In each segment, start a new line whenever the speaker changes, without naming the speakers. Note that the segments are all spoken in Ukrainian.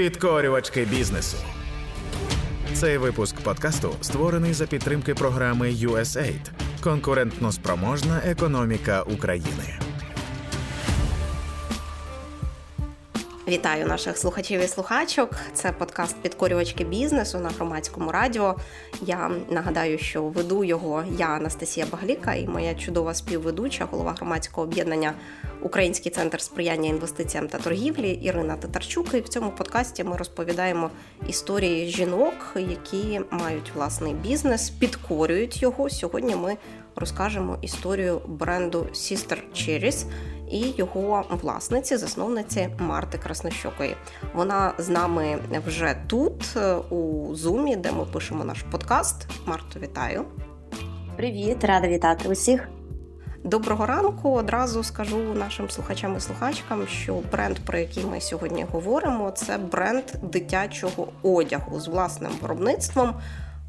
Підкорювачки бізнесу. Цей випуск подкасту створений за підтримки програми USAID Конкурентно спроможна економіка України.
Вітаю наших слухачів і слухачок. Це подкаст Підкорювачки бізнесу на громадському радіо. Я нагадаю, що веду його я Анастасія Багліка і моя чудова співведуча, голова громадського об'єднання Український центр сприяння інвестиціям та торгівлі Ірина Татарчук. І в цьому подкасті ми розповідаємо історії жінок, які мають власний бізнес, підкорюють його. Сьогодні ми розкажемо історію бренду Sister Cherries і його власниці, засновниці Марти Краснощокої. Вона з нами вже тут, е, у Зумі, де ми пишемо наш подкаст. Марто, вітаю!
Привіт, рада вітати усіх.
Доброго ранку. Одразу скажу нашим слухачам і слухачкам, що бренд, про який ми сьогодні говоримо, це бренд дитячого одягу з власним виробництвом.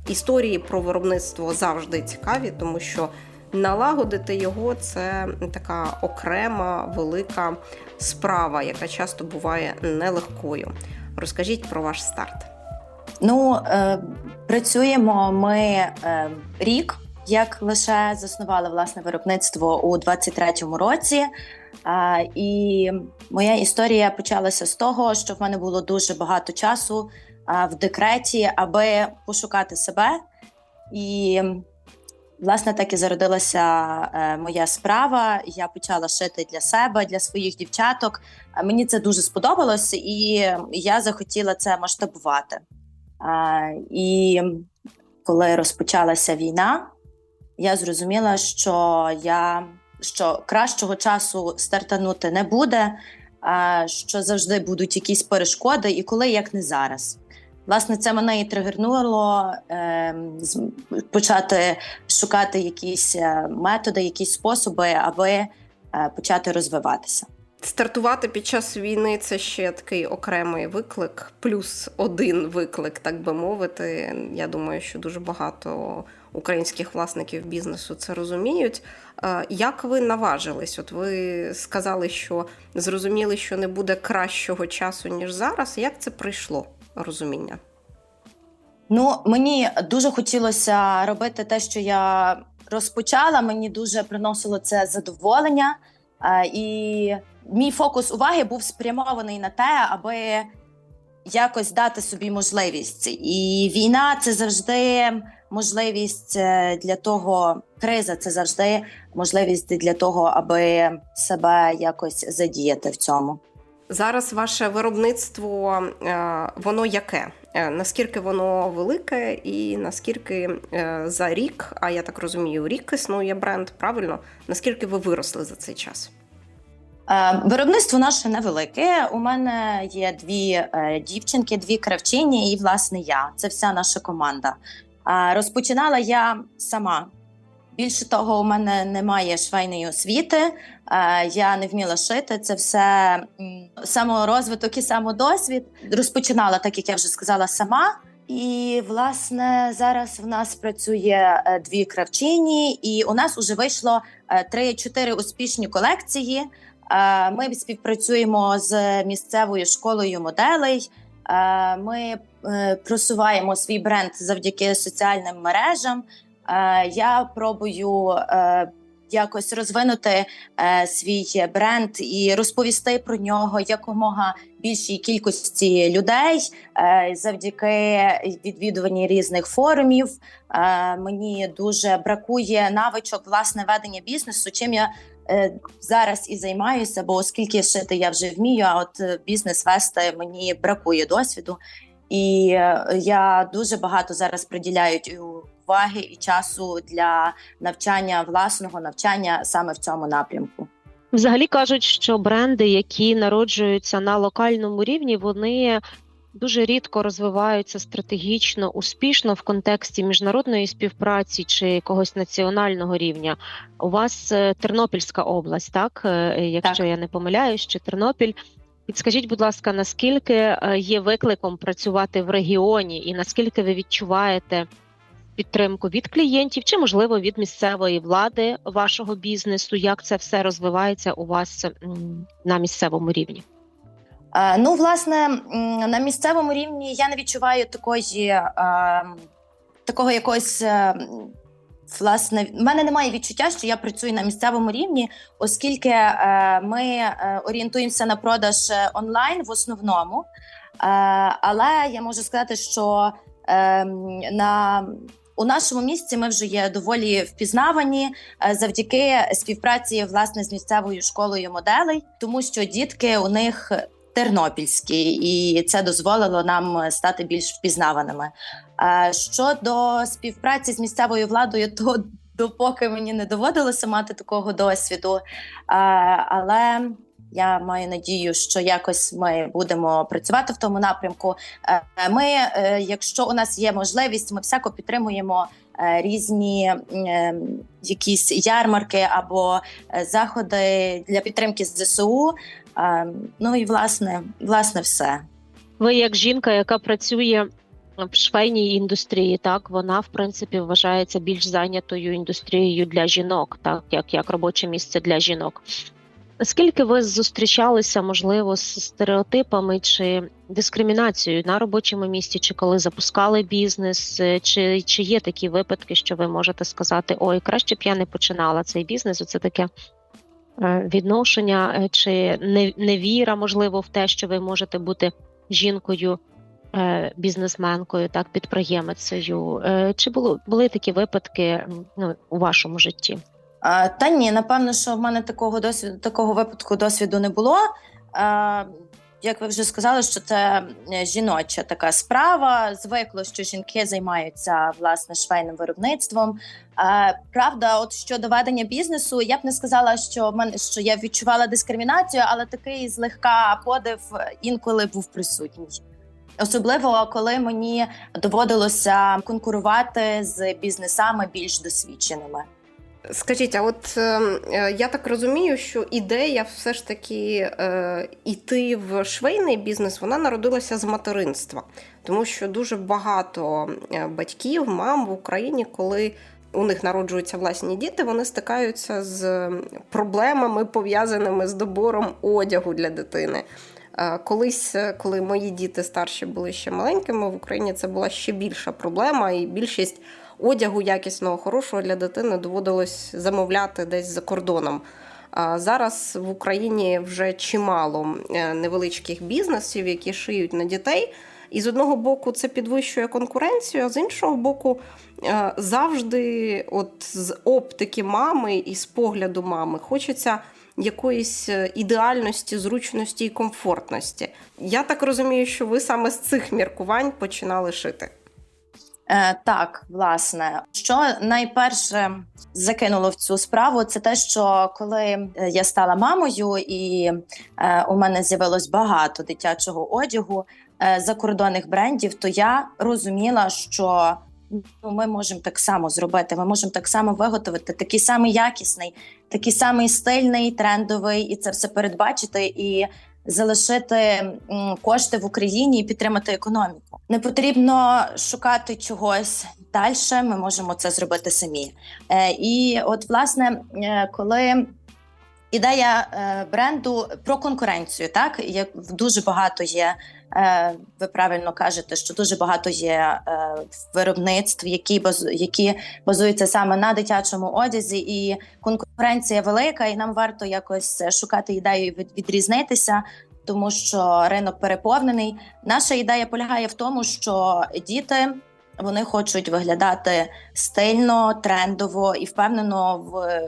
Історії про виробництво завжди цікаві, тому що налагодити його це така окрема велика справа, яка часто буває нелегкою. Розкажіть про ваш старт.
Ну, е, працюємо ми е, рік, як лише заснували власне виробництво у 23-му році. Е, і моя історія почалася з того, що в мене було дуже багато часу е, в декреті, аби пошукати себе. І Власне, так і зародилася е, моя справа. Я почала шити для себе, для своїх дівчаток. Мені це дуже сподобалось, і я захотіла це масштабувати. І коли розпочалася війна, я зрозуміла, що я що кращого часу стартанути не буде, що завжди будуть якісь перешкоди, і коли як не зараз. Власне, це мене і тригернуло е, почати шукати якісь е, методи, якісь способи, аби е, почати розвиватися.
Стартувати під час війни це ще такий окремий виклик, плюс один виклик, так би мовити. Я думаю, що дуже багато українських власників бізнесу це розуміють. Е, як ви наважились? От ви сказали, що зрозуміли, що не буде кращого часу ніж зараз. Як це прийшло? Розуміння?
Ну, мені дуже хотілося робити те, що я розпочала. Мені дуже приносило це задоволення, і мій фокус уваги був спрямований на те, аби якось дати собі можливість. І війна це завжди можливість е, для того, криза це завжди можливість для того, аби себе якось задіяти в цьому.
Зараз ваше виробництво е, воно яке? Е, наскільки воно велике, і наскільки е, за рік, а я так розумію, рік існує бренд, правильно? Наскільки ви виросли за цей час?
Виробництво наше невелике. У мене є дві дівчинки, дві кравчині, і власне я. Це вся наша команда. Розпочинала я сама. Більше того, у мене немає швейної освіти, е, я не вміла шити. Це все саморозвиток і самодосвід. Розпочинала, так як я вже сказала, сама. І власне зараз в нас працює е, дві кравчині, і у нас вже вийшло е, три-чотири успішні колекції. Ми співпрацюємо з місцевою школою моделей. Ми просуваємо свій бренд завдяки соціальним мережам. Е, я пробую е, якось розвинути е, свій бренд і розповісти про нього якомога більшій кількості людей завдяки відвідуванні різних форумів. Мені дуже бракує навичок власне ведення бізнесу. Чим я Зараз і займаюся, бо оскільки шити я вже вмію, а от бізнес вести мені бракує досвіду, і я дуже багато зараз приділяю уваги і часу для навчання власного навчання саме в цьому напрямку.
Взагалі кажуть, що бренди, які народжуються на локальному рівні, вони дуже рідко розвиваються стратегічно, успішно в контексті міжнародної співпраці чи якогось національного рівня. У вас е, Тернопільська область, так е, якщо так. я не помиляюсь, чи Тернопіль. Підскажіть, будь ласка, наскільки е, є викликом працювати в регіоні, і наскільки ви відчуваєте підтримку від клієнтів чи, можливо, від місцевої влади вашого бізнесу? Як це все розвивається у вас на місцевому рівні?
Е, Ну, власне, на місцевому рівні я не відчуваю такої е, такого якогось. Е, власне, в мене немає відчуття, що я працюю на місцевому рівні, оскільки е, ми е, орієнтуємося на продаж онлайн в основному. Е, але я можу сказати, що е, на у нашому місці ми вже є доволі впізнавані е, завдяки співпраці власне з місцевою школою моделей, тому що дітки у них тернопільські, і це дозволило нам стати більш впізнаваними. Е, щодо співпраці з місцевою владою, то допоки мені не доводилося мати такого досвіду, е, але я маю надію, що якось ми будемо працювати в тому напрямку. Е, ми, якщо у нас є можливість, ми всяко підтримуємо різні якісь ярмарки або заходи для підтримки ЗСУ. Ну і власне, власне, все.
Ви як жінка, яка працює в швейній індустрії, так вона в принципі вважається більш зайнятою індустрією для жінок, так як як робоче місце для жінок. Наскільки ви зустрічалися, можливо, з стереотипами чи дискримінацією на робочому місці, чи коли запускали бізнес, чи чи є такі випадки, що ви можете сказати, ой, краще б я не починала цей бізнес? Оце таке е, відношення, е, чи невіра, можливо, в те, що ви можете бути жінкою Е, бізнесменкою, так підприємицею. Е, чи було були такі випадки ну, у вашому житті?
Та ні, напевно, що в мене такого досвіду, такого випадку досвіду не було. Як ви вже сказали, що це е, жіноча така справа. Звикло, що жінки займаються власне швейним виробництвом. Правда, от щодо ведення бізнесу, я б не сказала, що в мене що я відчувала дискримінацію, але такий злегка подив інколи був присутній. Особливо коли мені доводилося конкурувати з бізнесами більш досвідченими.
Скажіть, а от ем, е, я так розумію, що ідея все ж таки е, йти в швейний бізнес вона народилася з материнства, тому що дуже багато е, батьків, мам в Україні, коли у них народжуються власні діти, вони стикаються з проблемами пов'язаними з добором одягу для дитини. Е, колись, е, коли мої діти старші були ще маленькими, в Україні це була ще більша проблема, і більшість одягу якісного, хорошого для дитини доводилось замовляти десь за кордоном. Зараз в Україні вже чимало е, невеличких бізнесів, які шиють на дітей. І з одного боку це підвищує конкуренцію, а з іншого боку, завжди, от з оптики мами і з погляду мами, хочеться якоїсь е, ідеальності, зручності і комфортності. Я так розумію, що ви саме з цих міркувань починали шити.
Е, Так, власне, що найперше закинуло в цю справу, це те, що коли е, я стала мамою, і е, у мене з'явилось багато дитячого одягу е, закордонних брендів, то я розуміла, що ну, ми можемо так само зробити. Ми можемо так само виготовити такий самий якісний, такий самий стильний, трендовий, і це все передбачити і залишити кошти в Україні і підтримати економіку. Не потрібно шукати чогось далі. Ми можемо це зробити самі. Е, і от, власне, е, коли ідея е, бренду про конкуренцію, так як дуже багато є. Е, ви правильно кажете, що дуже багато є е, виробництв, які які базуються саме на дитячому одязі, і конкуренція велика, і нам варто якось шукати ідею від, відрізнитися. Тому що ринок переповнений. Наша ідея полягає в тому, що діти вони хочуть виглядати стильно, трендово і впевнено в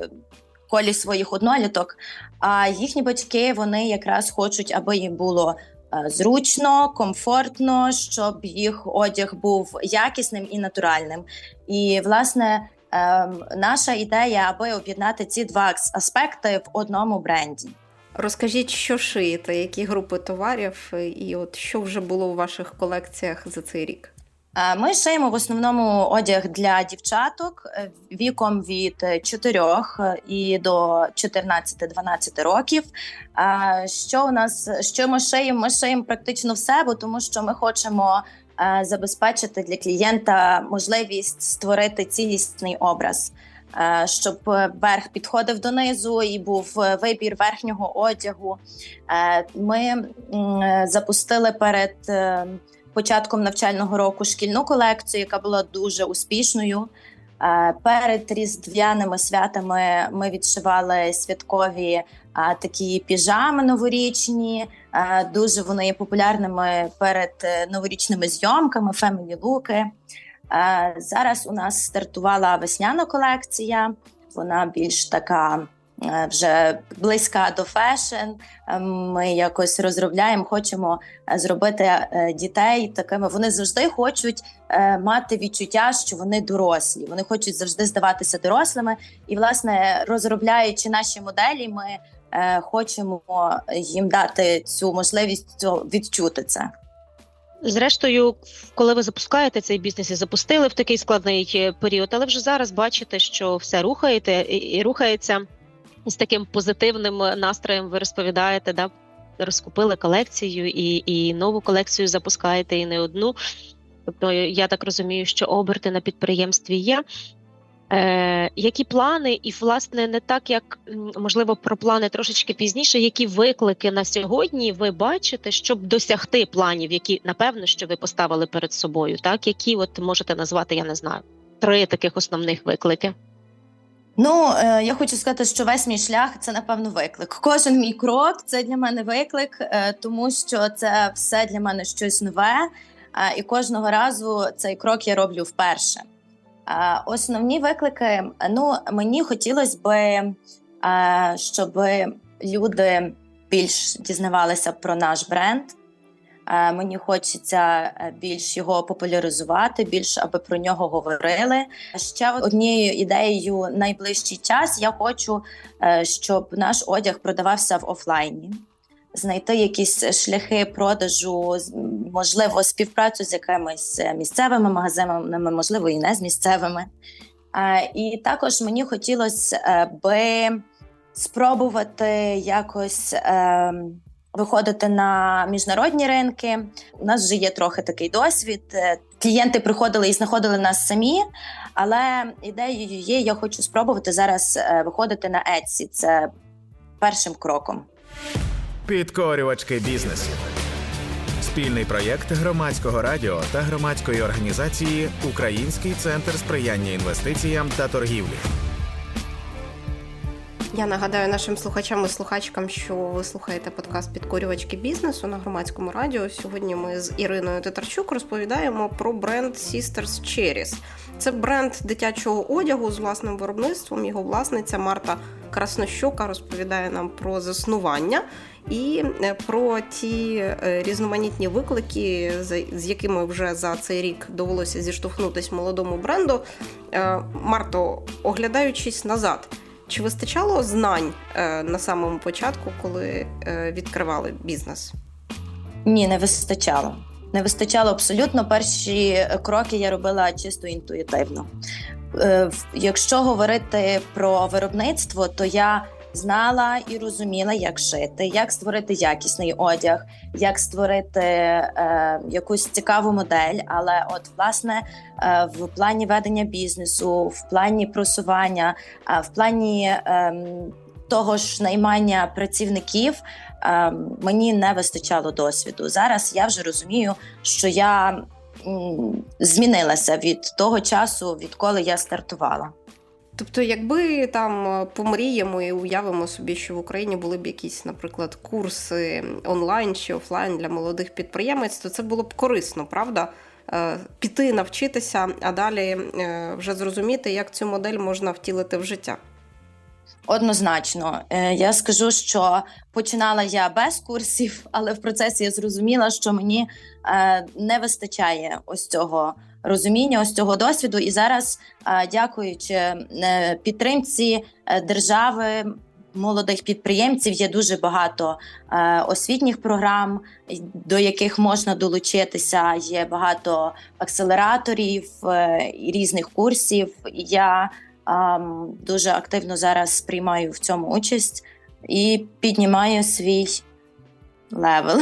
колі своїх одноліток. А їхні батьки вони якраз хочуть, аби їм було е, зручно, комфортно, щоб їх одяг був якісним і натуральним. І власне ем, наша ідея, аби об'єднати ці два аспекти в одному бренді.
Розкажіть, що шиєте, які групи товарів, і от що вже було у ваших колекціях за цей рік?
Е, ми шиємо в основному одяг для дівчаток е, віком від 4 е, і до 14-12 років. Що у нас що ми шиємо? Ми шиємо практично все, бо тому що ми хочемо забезпечити для клієнта можливість створити цілісний образ. щоб верх підходив донизу і був вибір верхнього одягу. Ми запустили перед початком навчального року шкільну колекцію, яка була дуже успішною. Е, Перед різдвяними святами ми відшивали святкові такі піжами новорічні. Дуже вони є популярними перед е, новорічними зйомками, family луки. Зараз у нас стартувала весняна колекція. Вона більш така е, вже близька до фешн. Е, Ми якось розробляємо, хочемо е, зробити е, дітей такими. Вони завжди хочуть е, мати відчуття, що вони дорослі. Вони хочуть завжди здаватися дорослими. І, власне, розробляючи наші моделі, ми е, хочемо їм дати цю можливість відчути це.
Зрештою, коли ви запускаєте цей бізнес і запустили в такий складний е, період, але вже зараз бачите, що все рухаєте і рухається з таким позитивним настроєм. Ви розповідаєте, да розкупили колекцію і, і нову колекцію запускаєте, і не одну. Тобто, я так розумію, що оберти на підприємстві є. Е, які плани, і власне не так як можливо про плани трошечки пізніше, які виклики на сьогодні ви бачите, щоб досягти планів, які напевно що ви поставили перед собою, так які от можете назвати, я не знаю, три таких основних виклики.
Ну, е, я хочу сказати, що весь мій шлях це напевно виклик. Кожен мій крок це для мене виклик, е, тому що це все для мене щось нове, е, і кожного разу цей крок я роблю вперше. Е, Основні виклики, ну мені хотілося би, е, щоб люди більш дізнавалися про наш бренд. Е, Мені хочеться е, більш його популяризувати, більш аби про нього говорили. Ще однією ідеєю найближчий час я хочу, е, щоб наш одяг продавався в офлайні. Знайти якісь шляхи продажу, можливо, співпрацю з якимись місцевими магазинами, можливо, і не з місцевими. І також мені хотілося би спробувати якось е, виходити на міжнародні ринки. У нас вже є трохи такий досвід. Е, Клієнти приходили і знаходили нас самі, але ідеєю є, я хочу спробувати зараз е, виходити на Etsy. Це першим кроком.
Підкорювачки бізнесу. Спільний проєкт громадського радіо та громадської організації Український центр сприяння інвестиціям та торгівлі.
Я нагадаю нашим слухачам і слухачкам, що ви слухаєте подкаст Підкорювачки бізнесу на громадському радіо. Сьогодні ми з Іриною Титарчук розповідаємо про бренд Sisters Cherries. Це бренд дитячого одягу з власним виробництвом. Його власниця Марта Краснощока розповідає нам про заснування і е, про ті е, різноманітні виклики, з якими вже за цей рік довелося зіштовхнутись молодому бренду. Е, Марто, оглядаючись назад. Чи вистачало знань е, на самому початку, коли е, відкривали бізнес?
Ні, не вистачало. Не вистачало абсолютно. Перші кроки я робила чисто інтуїтивно. Е, Якщо говорити про виробництво, то я знала і розуміла, як шити, як створити якісний одяг, як створити е, якусь цікаву модель. Але, от, власне, е, в плані ведення бізнесу, в плані просування, е, в плані ем, того ж наймання працівників. ем, Мені не вистачало досвіду. Зараз я вже розумію, що я змінилася від того часу, відколи я стартувала.
Тобто, якби там е, помріємо і уявимо собі, що в Україні були б якісь, наприклад, курси онлайн чи офлайн для молодих підприємець, то це було б корисно, правда? Е, Піти навчитися, а далі е, вже зрозуміти, як цю модель можна втілити в життя.
Однозначно, я скажу, що починала я без курсів, але в процесі я зрозуміла, що мені не вистачає ось цього розуміння, ось цього досвіду. І зараз, е, дякуючи е, підтримці е, держави. Молодих підприємців є дуже багато е, освітніх програм, до яких можна долучитися. Є багато акселераторів е, різних курсів. Я ем, дуже активно зараз приймаю в цьому участь і піднімаю свій левел.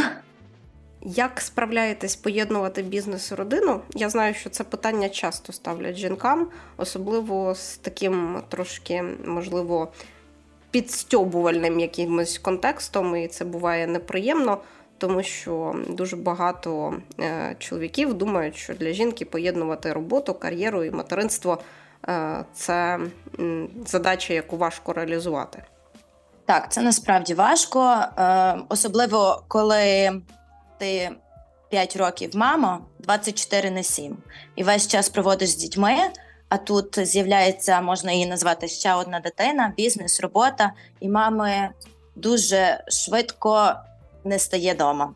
Як справляєтесь поєднувати бізнес і родину? Я знаю, що це питання часто ставлять жінкам, особливо з таким трошки, можливо, підстьобувальним якимось контекстом, і це буває неприємно, тому що дуже багато е, чоловіків думають, що для жінки поєднувати роботу, кар'єру і материнство е, це задача, яку важко реалізувати.
Так, це насправді важко, е, особливо коли ти 5 років мама, 24 на 7, і весь час проводиш з дітьми. А тут з'являється, можна її назвати ще одна дитина, бізнес, робота, і мами дуже швидко не стає вдома.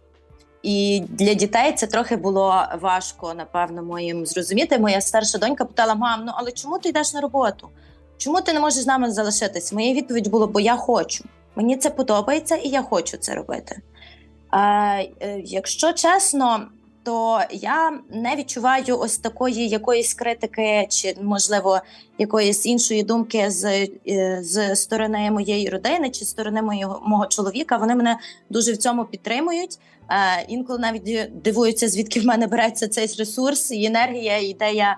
І для дітей це трохи було важко, напевно, моїм зрозуміти. Моя старша донька питала: мам, ну але чому ти йдеш на роботу? Чому ти не можеш з нами залишитись? Моя відповідь була, бо я хочу. Мені це подобається, і я хочу це робити. Е, якщо чесно, то я не відчуваю ось такої якоїсь критики, чи можливо якоїсь іншої думки з е, з сторони моєї родини чи сторони моєго мого чоловіка. Вони мене дуже в цьому підтримують. Е, інколи навіть дивуються, звідки в мене береться цей ресурс і енергія, і ідея,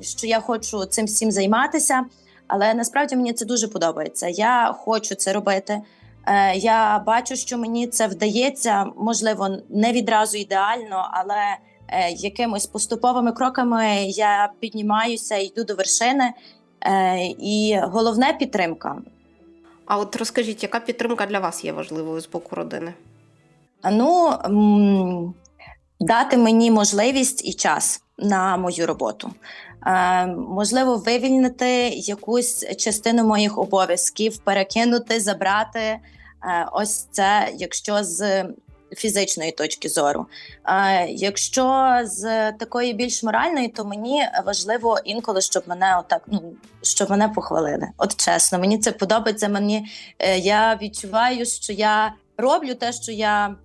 що я хочу цим всім займатися. Але насправді мені це дуже подобається. Я хочу це робити. Е, я бачу, що мені це вдається, можливо, не відразу ідеально, але е, якимось поступовими кроками я піднімаюся, йду до вершини. Е, і головне підтримка.
А от розкажіть, яка підтримка для вас є важливою з боку родини?
Ну дати мені можливість і час на мою роботу. Е, можливо, вивільнити якусь частину моїх обов'язків, перекинути, забрати. Е, ось це, якщо з фізичної точки зору. Е, якщо з такої більш моральної, то мені важливо інколи, щоб мене отак, ну щоб мене похвалили. От чесно, мені це подобається. Мені я відчуваю, що я роблю те, що я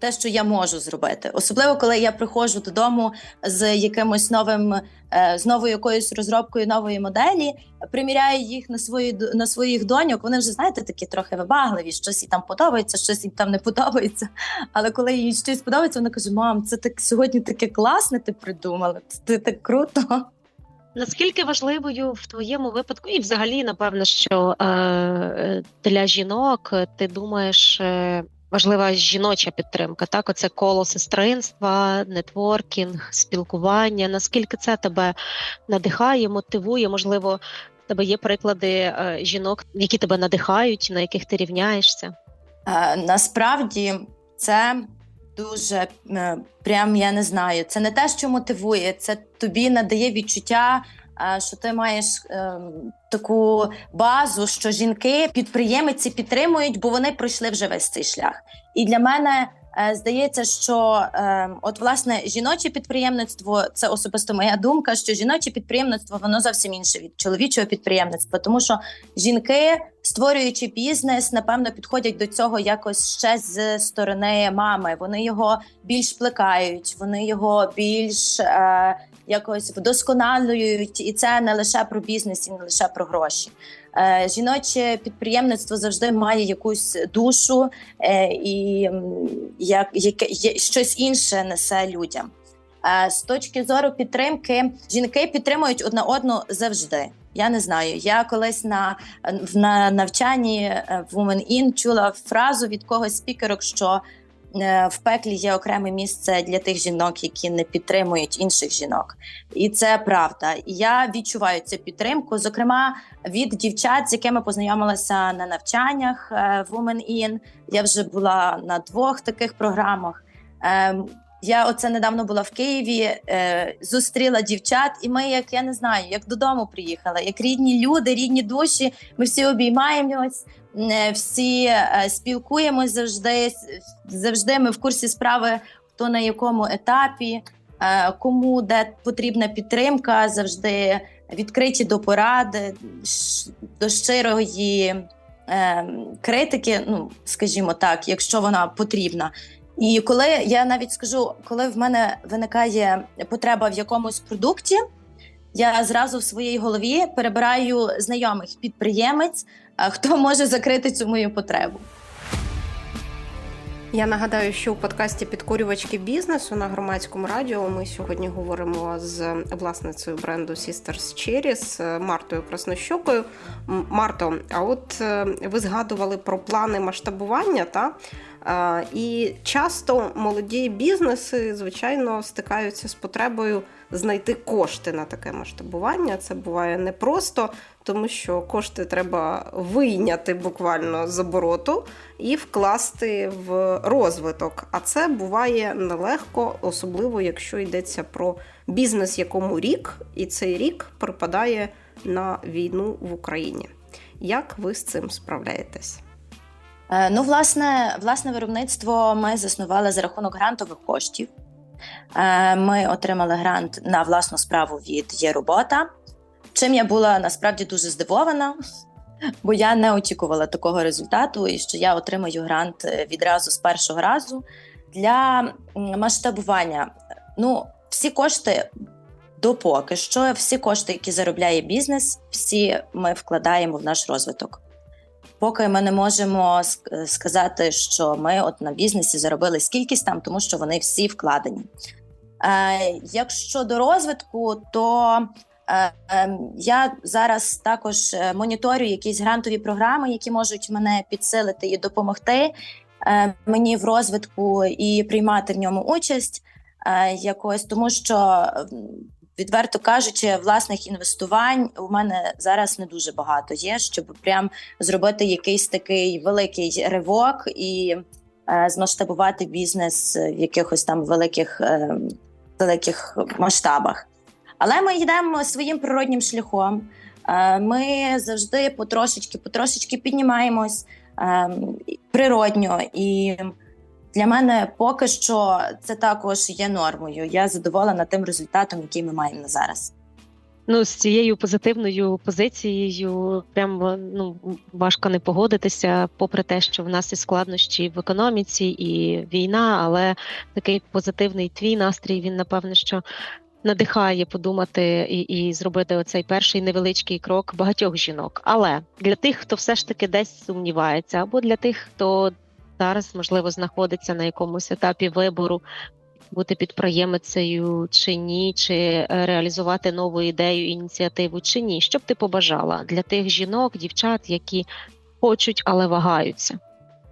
те, що я можу зробити, особливо коли я приходжу додому з якимось новим, е, з новою якоюсь розробкою нової моделі, приміряю їх на свої на своїх доньок. Вони вже знаєте, такі трохи вибагливі, щось їй там подобається, щось їм там не подобається. Але коли їй щось подобається, вона каже: Мам, це так сьогодні таке класне. Ти придумала. Це так круто.
Наскільки важливою в твоєму випадку, і взагалі, напевно, що е, для жінок ти думаєш. Е, важлива жіноча підтримка. Так, оце коло сестринства, нетворкінг, спілкування. Наскільки це тебе надихає, мотивує? Можливо, в тебе є приклади е, жінок, які тебе надихають, на яких ти рівняєшся?
Е, насправді це. Дуже е, прям я не знаю. Це не те, що мотивує, це тобі надає відчуття що ти маєш е, таку базу, що жінки підприємиці підтримують, бо вони пройшли вже весь цей шлях. І для мене е, здається, що е, от власне жіноче підприємництво це особисто моя думка. Що жіноче підприємництво воно зовсім інше від чоловічого підприємництва, тому що жінки. Створюючи бізнес, напевно, підходять до цього якось ще з сторони мами. Вони його більш плекають, вони його більш е, якось вдосконалюють, і це не лише про бізнес, і не лише про гроші. Е, жіноче підприємництво завжди має якусь душу е, і як, як, як щось інше несе людям. Е, з точки зору підтримки, жінки підтримують одна одну завжди. Я не знаю. Я колись на на навчанні в Women In чула фразу від когось спікерок, що в пеклі є окреме місце для тих жінок, які не підтримують інших жінок, і це правда. Я відчуваю цю підтримку, зокрема від дівчат, з якими познайомилася на навчаннях е, Women In. Я вже була на двох таких програмах. Ем, я оце недавно була в Києві, е, зустріла дівчат, і ми, як я не знаю, як додому приїхали, як рідні люди, рідні душі. Ми всі обіймаємось, е, всі е, спілкуємось завжди. Завжди ми в курсі справи, хто на якому етапі, е, кому де потрібна підтримка, завжди відкриті до поради, до щирої е, критики. Ну скажімо так, якщо вона потрібна. І коли я навіть скажу, коли в мене виникає потреба в якомусь продукті, я зразу в своїй голові перебираю знайомих підприємець, хто може закрити цю мою потребу.
Я нагадаю, що у подкасті Підкорювачки бізнесу на громадському радіо ми сьогодні говоримо з власницею бренду Sisters Cherries Мартою Краснощокою. Марто, а от е, ви згадували про плани масштабування, та? І часто молоді бізнеси, звичайно, стикаються з потребою знайти кошти на таке масштабування. Це буває непросто, тому що кошти треба вийняти буквально з обороту і вкласти в розвиток. А це буває нелегко, особливо якщо йдеться про бізнес, якому рік, і цей рік припадає на війну в Україні. Як ви з цим справляєтесь?
Е, ну, власне, власне виробництво ми заснували за рахунок грантових коштів. Е, ми отримали грант на власну справу від є робота. Чим я була насправді дуже здивована, бо я не очікувала такого результату, і що я отримаю грант відразу з першого разу для масштабування. Ну, всі кошти допоки що, всі кошти, які заробляє бізнес, всі ми вкладаємо в наш розвиток. Поки ми не можемо сказати, що ми от на бізнесі заробили скількись там, тому що вони всі вкладені. Е, Якщо до розвитку, то е, е, я зараз також е, моніторю якісь грантові програми, які можуть мене підсилити і допомогти е, мені в розвитку і приймати в ньому участь е, якось, тому що відверто кажучи, власних інвестувань у мене зараз не дуже багато є, щоб прям зробити якийсь такий великий ривок і е, змасштабувати бізнес в якихось там великих, е, великих масштабах. Але ми йдемо своїм природнім шляхом. Е, ми завжди потрошечки, потрошечки піднімаємось е, природньо і. Для мене поки що це також є нормою. Я задоволена тим результатом, який ми маємо на зараз.
Ну, з цією позитивною позицією прям ну важко не погодитися, попри те, що в нас і складнощі в економіці, і війна, але такий позитивний твій настрій він напевне що надихає подумати і і зробити оцей перший невеличкий крок багатьох жінок. Але для тих, хто все ж таки десь сумнівається, або для тих, хто зараз можливо знаходиться на якомусь етапі вибору. Бути підприємицею чи ні, чи е, реалізувати нову ідею, ініціативу чи ні. Що б ти побажала для тих жінок, дівчат, які хочуть, але вагаються?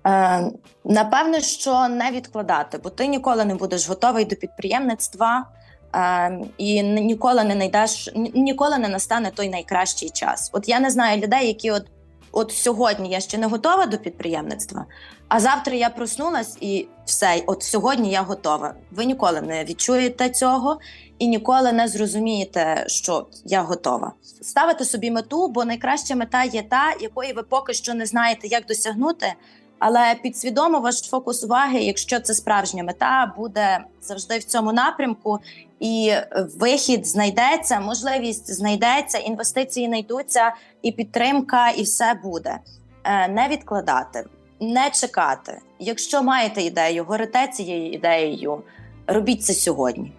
Е, Напевне, що не відкладати, бо ти ніколи не будеш готовий до підприємництва е, і ніколи не знайдеш, ніколи не настане той найкращий час. От я не знаю людей, які от от сьогодні я ще не готова до підприємництва, а завтра я проснулась і все, от сьогодні я готова. Ви ніколи не відчуєте цього і ніколи не зрозумієте, що я готова. Ставити собі мету, бо найкраща мета є та, якої ви поки що не знаєте, як досягнути. Але підсвідомо ваш фокус уваги, якщо це справжня мета, буде завжди в цьому напрямку, і вихід знайдеться, можливість знайдеться, інвестиції знайдуться, і підтримка, і все буде. Е, не відкладати, не чекати. Якщо маєте ідею, горите цією ідеєю, робіть це сьогодні.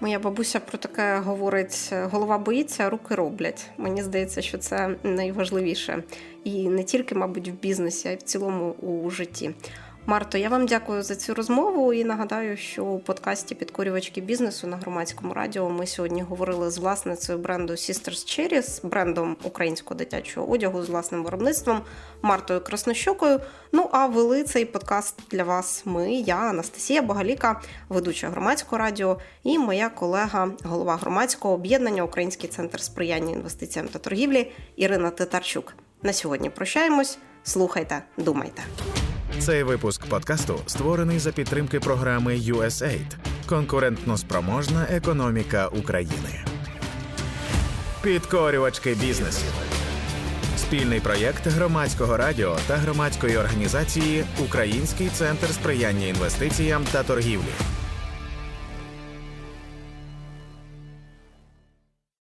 Моя бабуся про таке говорить: голова боїться, руки роблять. Мені здається, що це найважливіше, і не тільки, мабуть, в бізнесі, а й в цілому у житті. Марто, я вам дякую за цю розмову і нагадаю, що у подкасті Підкорювачки бізнесу на громадському радіо ми сьогодні говорили з власницею бренду Sisters Cherries, брендом українського дитячого одягу з власним виробництвом Мартою Краснощокою. Ну а вели цей подкаст для вас. Ми, я, Анастасія Богаліка, ведуча громадського радіо, і моя колега, голова громадського об'єднання Український центр сприяння інвестиціям та торгівлі Ірина Титарчук. На сьогодні прощаємось. Слухайте, думайте.
Цей випуск подкасту створений за підтримки програми USAID Конкурентноспроможна економіка України. Підкорювачки бізнесу. Спільний проєкт громадського радіо та громадської організації Український центр сприяння інвестиціям та торгівлі.